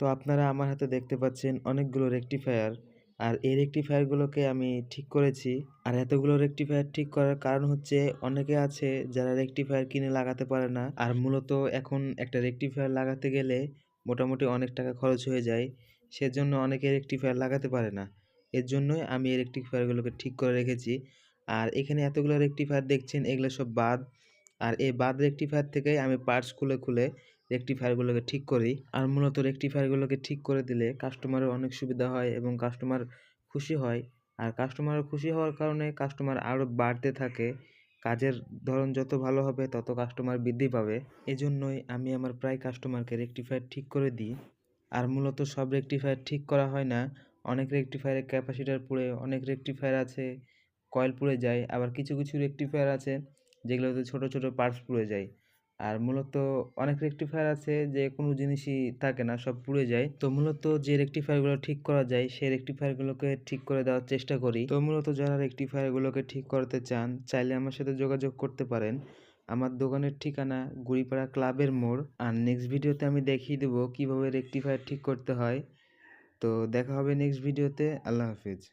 তো আপনারা আমার হাতে দেখতে পাচ্ছেন অনেকগুলো রেকটিফায়ার আর এই রেকটিফায়ারগুলোকে আমি ঠিক করেছি। আর এতগুলো রেকটিফায়ার ঠিক করার কারণ হচ্ছে অনেকে আছে যারা রেকটিফায়ার কিনে লাগাতে পারে না। আর মূলত এখন একটা রেকটিফায়ার লাগাতে গেলে মোটামুটি অনেক টাকা খরচ হয়ে যায়, সেজন্য অনেকে রেকটিফায়ার লাগাতে পারে না। এর জন্যই আমি এই রেকটিফায়ারগুলোকে ঠিক করে রেখেছি। আর এখানে এতগুলো রেকটিফায়ার দেখছেন, এগুলো সব বাদ। আর এই বাদ রেকটিফায়ার থেকেই আমি পার্টস খুলে খুলে রেকটিফায়ারগুলোকে ঠিক করি। আর মূলত রেকটিফায়ারগুলোকে ঠিক করে দিলে কাস্টমারের অনেক সুবিধা হয় এবং কাস্টমার খুশি হয়। আর কাস্টমার খুশি হওয়ার কারণে কাস্টমার আরও বাড়তে থাকে। কাজের ধরন যত ভালো হবে, তত কাস্টমার বৃদ্ধি পাবে। এজন্যই আমি আমার প্রায় কাস্টমারকে রেকটিফায়ার ঠিক করে দিই। আর মূলত সব রেকটিফায়ার ঠিক করা হয় না। অনেক রেকটিফায়ারের ক্যাপাসিটার পুড়ে, অনেক রেকটিফায়ার আছে কয়েল পুড়ে যায়, আবার কিছু কিছু রেকটিফায়ার আছে। যেগুলোতে ছোট ছোট পার্টস পুড়ে যায়। আর মূলত অনেক রেকটিফায়ার আছে যে কোনো জিনিসই থাকে না, সব পুড়ে যায়। তো মূলত যে রেকটিফায়ারগুলো ঠিক করা যায়, সেই রেকটিফায়ারগুলোকে ঠিক করে দেওয়ার চেষ্টা করি। তো মূলত যারা রেকটিফায়ারগুলোকে ঠিক করতে চান, চাইলে আমার সাথে যোগাযোগ করতে পারেন। আমার দোকানের ঠিকানা গুড়িপাড়া ক্লাবের মোড়। আর নেক্সট ভিডিওতে আমি দেখিয়ে দেবো কীভাবে রেকটিফায়ার ঠিক করতে হয়। তো দেখা হবে নেক্সট ভিডিওতে আল্লাহ হাফিজ।